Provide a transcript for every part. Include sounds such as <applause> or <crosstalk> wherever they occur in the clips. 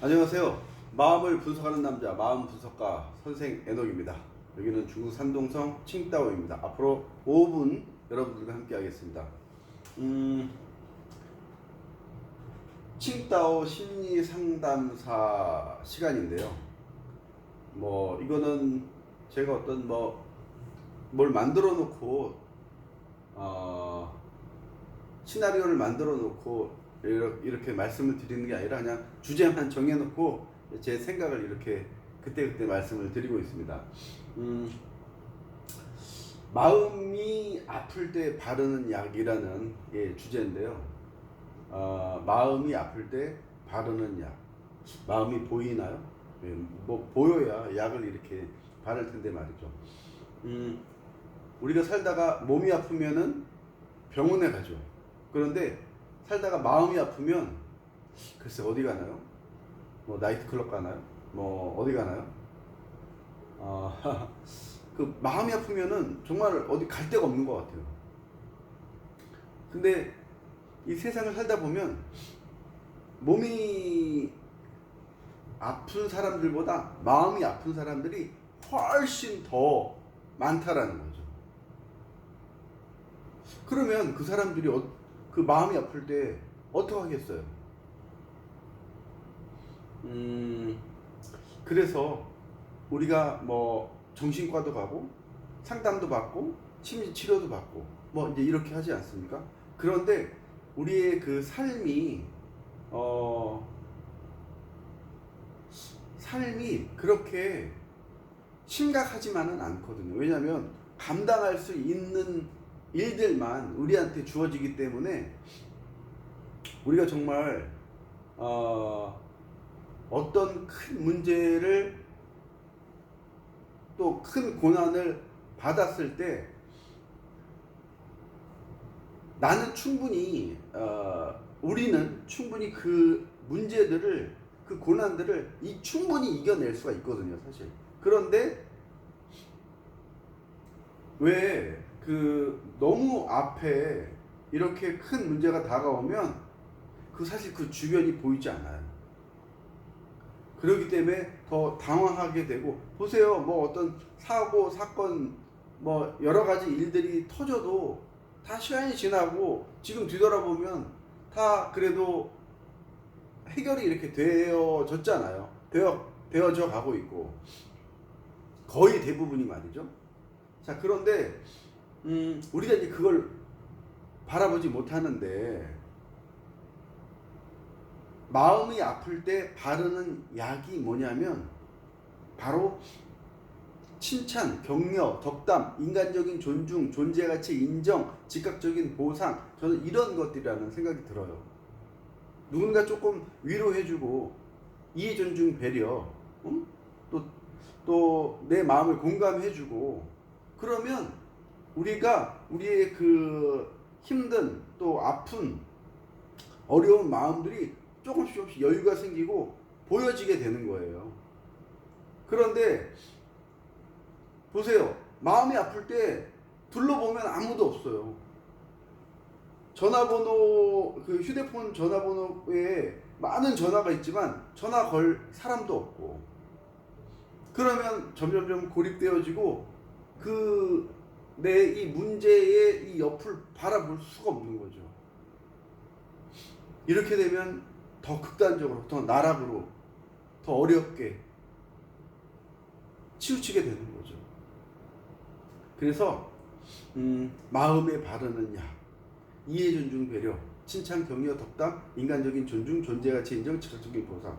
안녕하세요. 마음을 분석하는 남자, 마음 분석가 선생 애녹입니다. 여기는 중국 산동성 칭따오입니다. 앞으로 5분 여러분들과 함께 하겠습니다. 음, 칭따오 심리 상담사 시간인데요. 뭐 이거는 제가 어떤 뭐 뭘 만들어 놓고 어, 시나리오를 만들어 놓고 이렇게, 말씀을 드리는 게 아니라 그냥 주제만 정해놓고 제 생각을 이렇게 그때그때 말씀을 드리고 있습니다. 음, 마음이 아플 때 바르는 약이라는 예, 주제인데요. 어, 마음이 아플 때 바르는 약. 마음이 보이나요? 예, 뭐 보여야 약을 이렇게 바를 텐데 말이죠. 음, 우리가 살다가 몸이 아프면은 병원에 가죠. 그런데 살다가 마음이 아프면 글쎄 어디 가나요? 뭐 나이트클럽 가나요? 뭐 어디 가나요? 아, <laughs> 그 마음이 아프면은 정말 어디 갈 데가 없는 것 같아요. 근데 이 세상을 살다 보면 몸이 아픈 사람들보다 마음이 아픈 사람들이 훨씬 더 많다라는 거죠. 그러면 그 사람들이 어, 그 마음이 아플 때 어떻게 하겠어요? 음, 그래서 우리가 뭐 정신과도 가고 상담도 받고 심리 치료도 받고 뭐 이제 이렇게 하지 않습니까? 그런데 우리의 그 삶이 어 삶이 그렇게 심각하지만은 않거든요. 왜냐하면 감당할 수 있는 일들만 우리한테 주어지기 때문에 우리가 정말 어, 어떤 큰 문제를 또 큰 고난을 받았을 때 나는 충분히 어, 우리는 충분히 그 문제들을 그 고난들을 이 충분히 이겨낼 수가 있거든요 사실. 그런데 왜 그 너무 앞에 이렇게 큰 문제가 다가오면 그 사실 그 주변이 보이지 않아요. 그렇기 때문에 더 당황하게 되고 보세요. 뭐 어떤 사고 사건 뭐 여러 가지 일들이 터져도 다 시간이 지나고 지금 뒤돌아보면 다 그래도 해결이 이렇게 되어졌잖아요. 되어 되어져 가고 있고 거의 대부분이 말이죠. 자 그런데 음, 우리가 이제 그걸 바라보지 못하는데 마음이 아플 때 바르는 약이 뭐냐면 바로 칭찬, 격려, 덕담, 인간적인 존중, 존재 가치 인정, 즉각적인 보상 저는 이런 것들이라는 생각이 들어요. 누군가 조금 위로해주고 이해, 존중, 배려, 응? 또또 내 마음을 공감해주고 그러면 우리가 우리의 그 힘든 또 아픈 어려운 마음들이 조금씩 조금씩 여유가 생기고 보여지게 되는 거예요. 그런데 보세요. 마음이 아플 때 둘러보면 아무도 없어요. 전화번호, 그 휴대폰 전화번호에 많은 전화가 있지만 전화 걸 사람도 없고 그러면 점점점 고립되어지고 그 내 이 문제의 이 옆을 바라볼 수가 없는 거죠. 이렇게 되면 더 극단적으로, 더 나락으로, 더 어렵게 치우치게 되는 거죠. 그래서 음, 마음에 바르는 약, 이해, 존중, 배려, 칭찬, 격려, 덕담, 인간적인 존중, 존재가치 인정, 즉각적인 보상.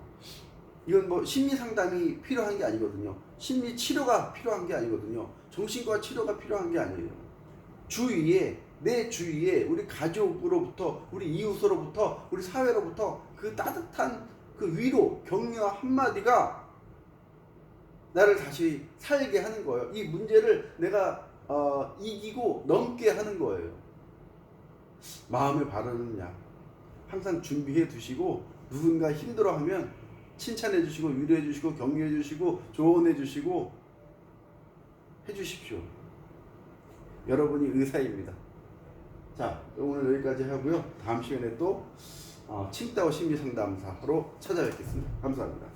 이건 뭐 심리 상담이 필요한 게 아니거든요. 심리 치료가 필요한 게 아니거든요. 정신과 치료가 필요한 게 아니에요. 주위에 내 주위에 우리 가족으로부터 우리 이웃으로부터 우리 사회로부터 그 따뜻한 그 위로 격려 한마디가 나를 다시 살게 하는 거예요. 이 문제를 내가 어, 이기고 넘게 하는 거예요. 마음을 바르는 약 항상 준비해 두시고 누군가 힘들어하면 칭찬해 주시고 위로해 주시고 격려해 주시고 조언해 주시고 해 주십시오. 여러분이 의사입니다. 자, 오늘 여기까지 하고요. 다음 시간에 또 어, 칭따오 심리 상담사로 찾아뵙겠습니다. 감사합니다.